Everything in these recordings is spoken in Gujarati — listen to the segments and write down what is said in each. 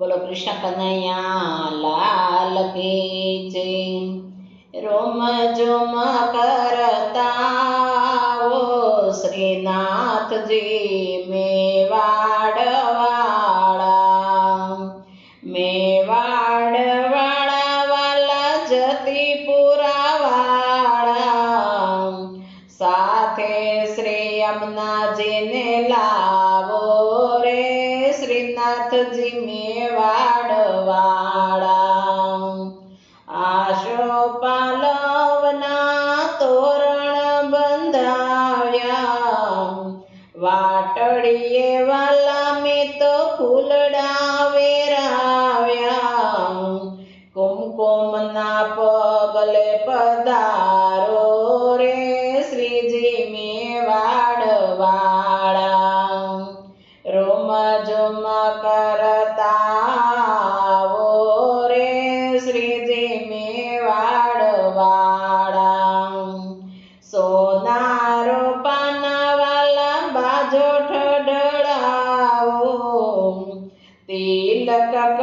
બોલો કૃષ્ણ કનૈયા, લાલ રોમ જોમ કરતા ઓ શ્રીનાથજી મેવાડ વાળા વાલા જતી સાથે શ્રી લાવો રે શ્રીનાથજી આશો પાલવના તોરણ બંધાવ્યા. વાટડીએ વાલા મેં તો ફૂલડા વેરાવ્યા. કુમકુમના પગલે પધારો રે શ્રીજી મેવાડ વાળા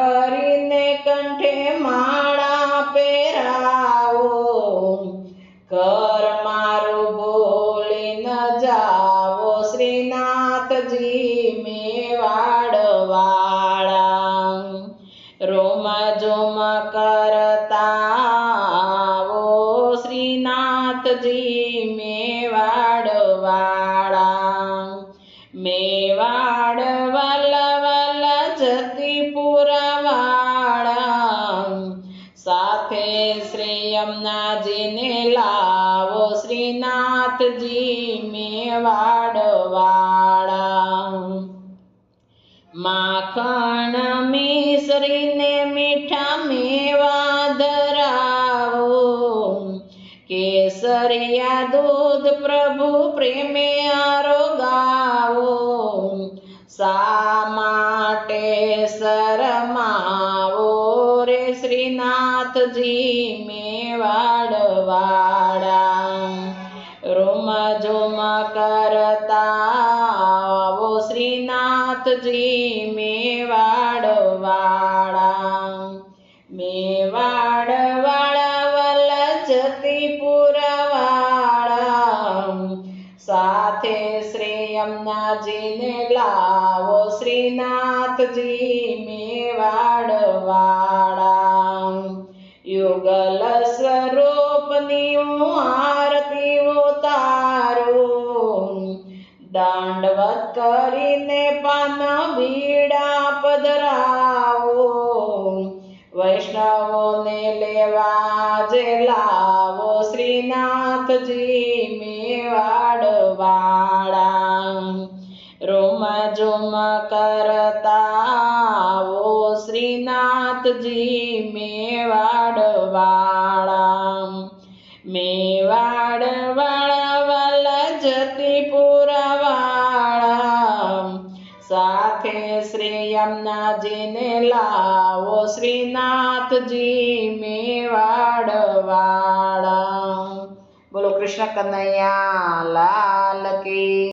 કરીને કંઠે માળા પહેરાવો. કર મારું બોલી ન જાવો શ્રીનાથજી મેવાડવાળા. રોમ જોમ કરતા શ્રીનાથજી મેવાડ યમુનાજીને લાવો શ્રીનાથજી મેવાડવાળા. માખણ મિશ્રીને મીઠા મેવા ધરાવો. કેસરિયા દૂધ પ્રભુ પ્રેમે આરોગાવો. શા માટે શરમાવો રે શ્રીનાથજી મેવાડવાડા રૂમ જોમ કરતા ઓ શ્રીનાથજી મેવાડવાડા વાળા મેવાડ વાળા વાલા જતી પુરવાળા સાથે શ્રી યમુનાજીને લાવો શ્રીનાથજી મેવાડ યુગલ સ્વરૂપની હું આરતી ઉતારું દાંડવત કરીને પાન બીડા પધરાવો વૈષ્ણવોને લેવા જે લાવો શ્રીનાથજી મેવાડવાળા રોમ ઝુમ કરતા ઓ શ્રીનાથજી મેવાડ વાળા મેવાડ વાલા સાથે શ્રી યમુનાજીને લાવો શ્રીનાથજી મેવાડ વાળા બોલો કૃષ્ણ કનૈયા, લાલ કી.